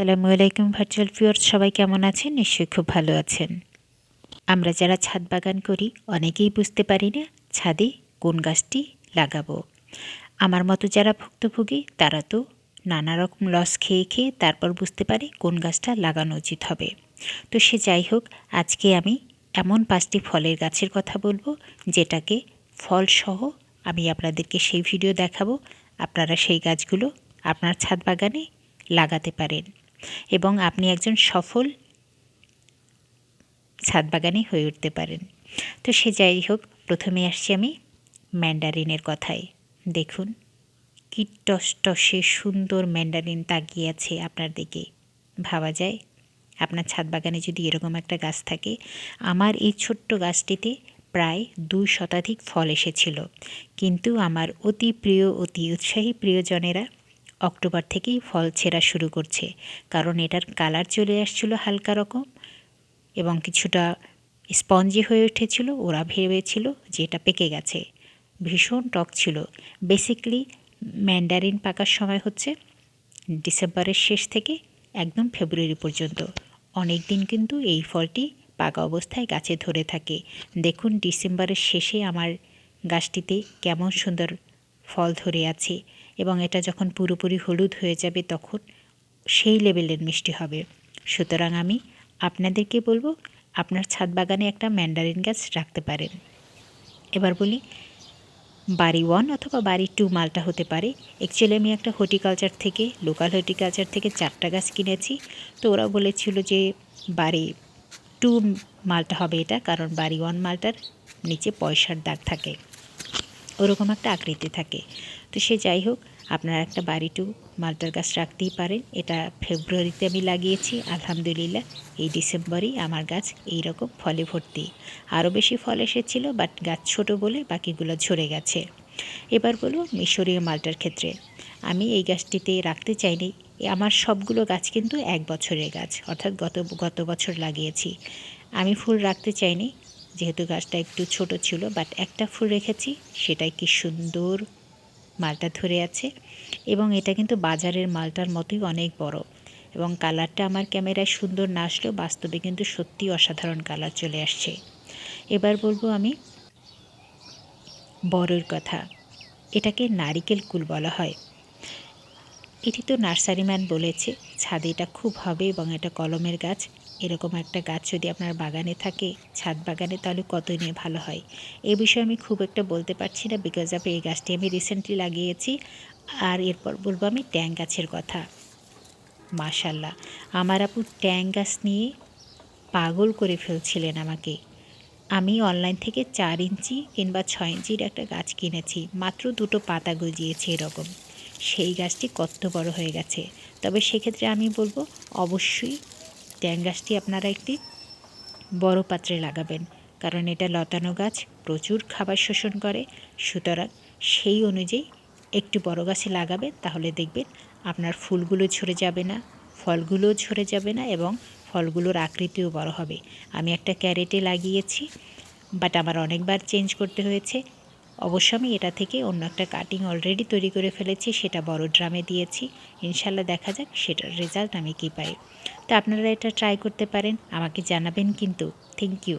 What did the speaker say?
আসসালামু আলাইকুম virtual viewers সবাই কেমন আছেন? নিশ্চয়ই খুব ভালো আছেন। আমরা যারা ছাদ বাগান করি, অনেকেই বুঝতে পারি না ছাদে কোন গাছটি লাগাবো। আমার মতো যারা ভুক্তভোগী, তারা তো নানা রকম লস খেয়ে খেয়ে তারপর বুঝতে পারে কোন গাছটা লাগানো উচিত হবে। তো সে যাই হোক, আজকে আমি এমন পাঁচটি ফলের গাছের কথা বলব, যেটাকে ফলসহ আমি আপনাদেরকে সেই ভিডিও দেখাবো। আপনারা সেই গাছগুলো আপনার ছাদ বাগানে লাগাতে পারেন। এবং আপনি একজন সফল ছাদ বাগানি হয়ে উঠতে পারেন। তো সে যাই হোক, প্রথমে আসছি আমি ম্যান্ডারিনের কথায়। দেখুন, কি টসটসে সুন্দর ম্যান্ডারিন তাকিয়ে আছে আপনার দিকে। ভাবা যায়, আপনার ছাদ বাগানে যদি এরকম একটা গাছ থাকে, আমার এই ছোট্ট গাছটিতে প্রায় দুই শতাধিক ফল এসেছিল। কিন্তু আমার অতি প্রিয়, অতি উৎসাহী প্রিয়জনেরা অক্টোবর থেকেই ফল ছেঁড়া শুরু করছে, কারণ এটার কালার চলে আসছিল হালকা রকম এবং কিছুটা স্পঞ্জি হয়ে উঠেছিল। ওরা ভেবেছিল যে এটা পেকে গেছে। ভীষণ টক ছিল। বেসিকলি ম্যান্ডারিন পাকার সময় হচ্ছে ডিসেম্বরের শেষ থেকে একদম ফেব্রুয়ারি পর্যন্ত। অনেক দিন কিন্তু এই ফলটি পাকা অবস্থায় গাছে ধরে থাকে। দেখুন, ডিসেম্বরের শেষে আমার গাছটিতে কেমন সুন্দর ফল ধরে আছে। এবং এটা যখন পুরোপুরি হলুদ হয়ে যাবে তখন সেই লেভেলের মিষ্টি হবে। সুতরাং আমি আপনাদেরকে বলব, আপনার ছাদ বাগানে একটা ম্যান্ডারিন গাছ রাখতে পারেন। এবার বলি, বাড়ি ওয়ান অথবা বাড়ি টু মালটা হতে পারে। অ্যাকচুয়ালি আমি একটা হর্টিকালচার থেকে, লোকাল হর্টিকালচার থেকে চারটা গাছ কিনেছি। তো ওরা বলেছিল যে বাড়ি টু মালটা হবে এটা, কারণ বাড়ি ওয়ান মালটার নিচে পয়সার দাগ থাকে। ওরকম একটা আকৃতি থাকে। তো সে যাই হোক, আপনারা একটা বাড়ি টু মালটার গাছ রাখতেই পারেন। এটা ফেব্রুয়ারিতে আমি লাগিয়েছি, আলহামদুলিল্লাহ। এই ডিসেম্বরেই আমার গাছ এই রকম ফলে ভর্তি। আরও বেশি ফল এসেছিল, বাট গাছ ছোট বলে বাকিগুলো ঝরে গেছে। এবার বলো মিশরীয় মালটার ক্ষেত্রে। আমি এই গাছটিতে রাখতে চাইনি। আমার সবগুলো গাছ কিন্তু এক বছরের গাছ, অর্থাৎ গত গত বছর লাগিয়েছি। আমি ফুল রাখতে চাইনি। যেহেতু গাছটা একটু ছোট ছিল বাট একটা ফুল রেখেছি, সেটাই কি সুন্দর মালটা ধরে আছে। এবং এটা কিন্তু বাজারের মালটার মতোই অনেক বড়। এবং কালারটা আমার ক্যামেরায় সুন্দর না আসলেও বাস্তবে কিন্তু সত্যি অসাধারণ কালার চলে আসছে। এবার বলব আমি বড়র কথা। এটাকে নারিকেল কুল বলা হয়। এটি তো নার্সারিম্যান বলেছে, ছাদে এটা খুব হবে এবং এটা কলমের গাছ। এরকম একটা গাছ যদি আপনার বাগানে থাকে, ছাদ বাগানে তাহলে কত নিয়ে ভালো হয়। এ বিষয়ে আমি খুব একটা বলতে পারছি না বিকজ অফ এই গাছটি আমি রিসেন্টলি লাগিয়েছি। আর এরপর বলব আমি ট্যাং গাছের কথা। মাশাল্লাহ, আমার আপু ট্যাং গাছ নিয়ে পাগল করে ফেলছিলেন আমাকে। আমি অনলাইন থেকে চার ইঞ্চি কিংবা ছয় ইঞ্চির একটা গাছ কিনেছি, মাত্র দুটো পাতা গজিয়েছে এরকম। সেই গাছটি কত বড় হয়ে গেছে। তবে সেক্ষেত্রে আমি বলব, অবশ্যই ট্যাং গাছটি আপনারা একটি বড় পাত্রে লাগাবেন। কারণ এটা লতানো গাছ, প্রচুর খাবার শোষণ করে। সুতরাং সেই অনুযায়ী একটু বড় গাছে লাগাবেন তাহলে দেখবেন আপনার ফুলগুলো ঝরে যাবে না, ফলগুলোও ঝরে যাবে না এবং ফলগুলোর আকৃতিও বড় হবে। আমি একটা ক্যারেটে লাগিয়েছি, বাট আমার অনেকবার চেঞ্জ করতে হয়েছে। অবশ্য আমি এটা থেকে অন্য একটা কাটিং অলরেডি তৈরি করে ফেলেছি, সেটা বড় ড্রামে দিয়েছি। ইনশাল্লাহ দেখা যাক, সেটার রেজাল্ট আমি কী পাই। তো আপনারা এটা ট্রাই করতে পারেন, আমাকে জানাবেন কিন্তু। Thank you